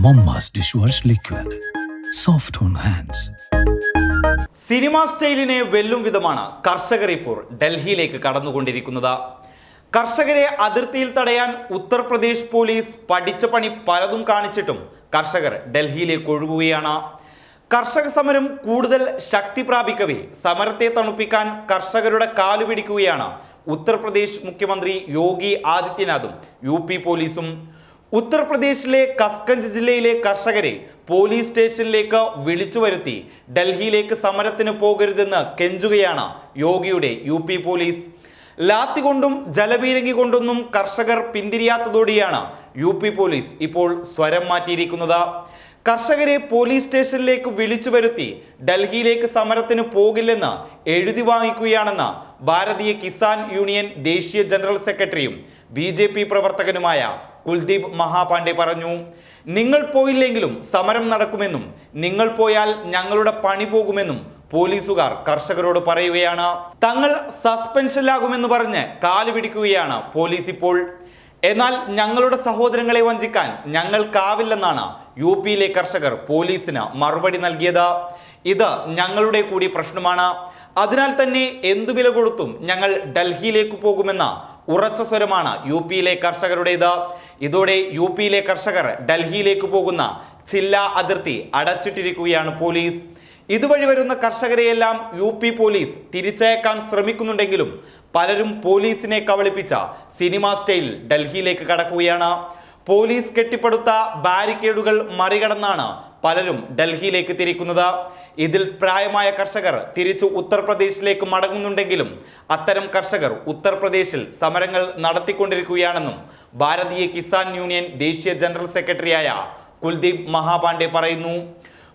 Momma's wash liquid soft on hands cinema സ്റ്റൈലിനെ വെല്ലും വിധമാണ് കർഷകർ ഇപ്പോൾ ഡൽഹിയിലേക്ക് കടന്നുകൊണ്ടിരിക്കുന്നത്. കർഷകരെ അതിർത്തിയിൽ തടയാൻ ഉത്തർപ്രദേശ് പോലീസ് പഠിച്ച പണി പലതും കാണിച്ചിട്ടും കർഷകർ ഡൽഹിയിലേക്ക് ഒഴുകുകയാണ്. കർഷക സമരം കൂടുതൽ ശക്തി പ്രാപിക്കവേ സമരത്തെ തണുപ്പിക്കാൻ കർഷകരുടെ കാലുപിടിക്കുകയാണ് ഉത്തർപ്രദേശ് മുഖ്യമന്ത്രി യോഗി ആദിത്യനാഥും യു പോലീസും. ഉത്തർപ്രദേശിലെ കസ്കഞ്ച് ജില്ലയിലെ കർഷകരെ പോലീസ് സ്റ്റേഷനിലേക്ക് വിളിച്ചു വരുത്തി ഡൽഹിയിലേക്ക് സമരത്തിന് പോകരുതെന്ന് കെഞ്ചുകയാണ് യോഗിയുടെ യു പി പോലീസ്. ലാത്തി കൊണ്ടും ജലപീരങ്കി കൊണ്ടൊന്നും കർഷകർ പിന്തിരിയാത്തതോടെയാണ് യു പി പോലീസ് ഇപ്പോൾ സ്വരം മാറ്റിയിരിക്കുന്നത്. കർഷകരെ പോലീസ് സ്റ്റേഷനിലേക്ക് വിളിച്ചു വരുത്തി ഡൽഹിയിലേക്ക് സമരത്തിന് പോകില്ലെന്ന് എഴുതി വാങ്ങിക്കുകയാണെന്ന് ഭാരതീയ കിസാൻ യൂണിയൻ ദേശീയ ജനറൽ സെക്രട്ടറിയും ബി ജെ പി പ്രവർത്തകനുമായ കുൽദീപ് മഹാപാണ്ഡെ പറഞ്ഞു നിങ്ങൾ പോയില്ലെങ്കിലും സമരം നടക്കുമെന്നും നിങ്ങൾ പോയാൽ ഞങ്ങളുടെ പണി പോകുമെന്നും പോലീസുകാർ കർഷകരോട് പറയുകയാണ്. തങ്ങൾ സസ്പെൻഷനിലാകുമെന്ന് പറഞ്ഞ് കാൽ പിടിക്കുകയാണ് പോലീസ് ഇപ്പോൾ. എന്നാൽ ഞങ്ങളുടെ സഹോദരങ്ങളെ വഞ്ചിക്കാൻ ഞങ്ങൾക്കാവില്ലെന്നാണ് യു പിയിലെ കർഷകർ പോലീസിന് മറുപടി നൽകിയത്. ഇത് ഞങ്ങളുടെ കൂടി പ്രശ്നമാണ്. അതിനാൽ തന്നെ എന്തു വില കൊടുത്തും ഞങ്ങൾ ഡൽഹിയിലേക്ക് പോകുമെന്ന ഉറച്ച സ്വരമാണ് യു പിയിലെ കർഷകരുടേത്. ഇതോടെ യു പിയിലെ കർഷകർ ഡൽഹിയിലേക്ക് പോകുന്ന ജില്ലാ അതിർത്തി അടച്ചിട്ടിരിക്കുകയാണ് പോലീസ്. ഇതുവഴി വരുന്ന കർഷകരെയെല്ലാം യു പി പോലീസ് തിരിച്ചയക്കാൻ ശ്രമിക്കുന്നുണ്ടെങ്കിലും പലരും പോലീസിനെ കവളിപ്പിച്ച സിനിമ സ്റ്റൈൽ ഡൽഹിയിലേക്ക് കടക്കുകയാണ്. പോലീസ് കെട്ടിപ്പടുത്ത ബാരിക്കേഡുകൾ മറികടന്നാണ് പലരും ഡൽഹിയിലേക്ക് തിരിക്കുന്നത്. ഇതിൽ പ്രായമായ കർഷകർ തിരിച്ചു ഉത്തർപ്രദേശിലേക്ക് മടങ്ങുന്നുണ്ടെങ്കിലും അത്തരം കർഷകർ ഉത്തർപ്രദേശിൽ സമരങ്ങൾ നടത്തിക്കൊണ്ടിരിക്കുകയാണെന്നും ഭാരതീയ കിസാൻ യൂണിയൻ ദേശീയ ജനറൽ സെക്രട്ടറിയായ കുൽദീപ് മഹാപാണ്ഡെ പറയുന്നു.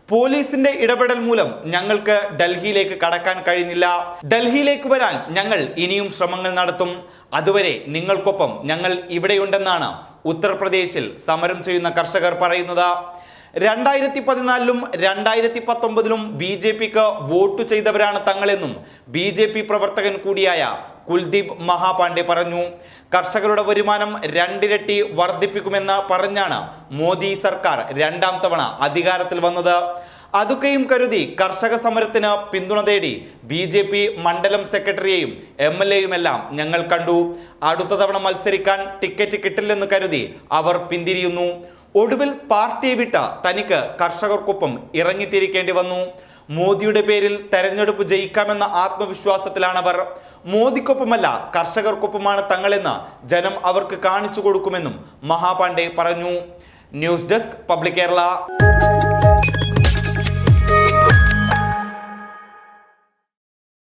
പോലീസിന്റെ ഇടപെടൽ മൂലം ഞങ്ങൾക്ക് ഡൽഹിയിലേക്ക് കടക്കാൻ കഴിയുന്നില്ല. ഡൽഹിയിലേക്ക് വരാൻ ഞങ്ങൾ ഇനിയും ശ്രമങ്ങൾ നടത്തും. അതുവരെ നിങ്ങൾക്കൊപ്പം ഞങ്ങൾ ഇവിടെയുണ്ടെന്നാണ് ഉത്തർപ്രദേശിൽ സമരം ചെയ്യുന്ന കർഷകർ പറയുന്നത് രണ്ടായിരത്തി പതിനാലിലും രണ്ടായിരത്തി പത്തൊമ്പതിലും ബി ജെ പിക്ക് വോട്ട് ചെയ്തവരാണ് തങ്ങളെന്നും ബി ജെ പി പ്രവർത്തകൻ കൂടിയായ കുൽദീപ് മഹാപാണ്ഡെ പറഞ്ഞു. കർഷകരുടെ വരുമാനം രണ്ടിരട്ടി വർദ്ധിപ്പിക്കുമെന്ന് പറഞ്ഞാണ് മോദി സർക്കാർ രണ്ടാം തവണ അധികാരത്തിൽ വന്നത്. അതൊക്കെയും കരുതി കർഷക സമരത്തിന് പിന്തുണ തേടി ബി ജെ പി മണ്ഡലം സെക്രട്ടറിയെയും എം എൽ എയുമെല്ലാം ഞങ്ങൾ കണ്ടു. അടുത്ത തവണ മത്സരിക്കാൻ ടിക്കറ്റ് കിട്ടില്ലെന്ന് കരുതി അവർ പിന്തിരിയുന്നു. ഒടുവിൽ പാർട്ടി വിട്ട തനിക്ക് കർഷകർക്കൊപ്പം ഇറങ്ങിത്തിരിക്കേണ്ടി വന്നു. മോദിയുടെ പേരിൽ തെരഞ്ഞെടുപ്പ് ജയിക്കാമെന്ന ആത്മവിശ്വാസത്തിലാണവർ മോദിക്കൊപ്പമല്ല കർഷകർക്കൊപ്പമാണ് തങ്ങളെന്ന് ജനം അവർക്ക് കാണിച്ചു കൊടുക്കുമെന്നും മഹാപാണ്ഡെ പറഞ്ഞു. News desk public Kerala.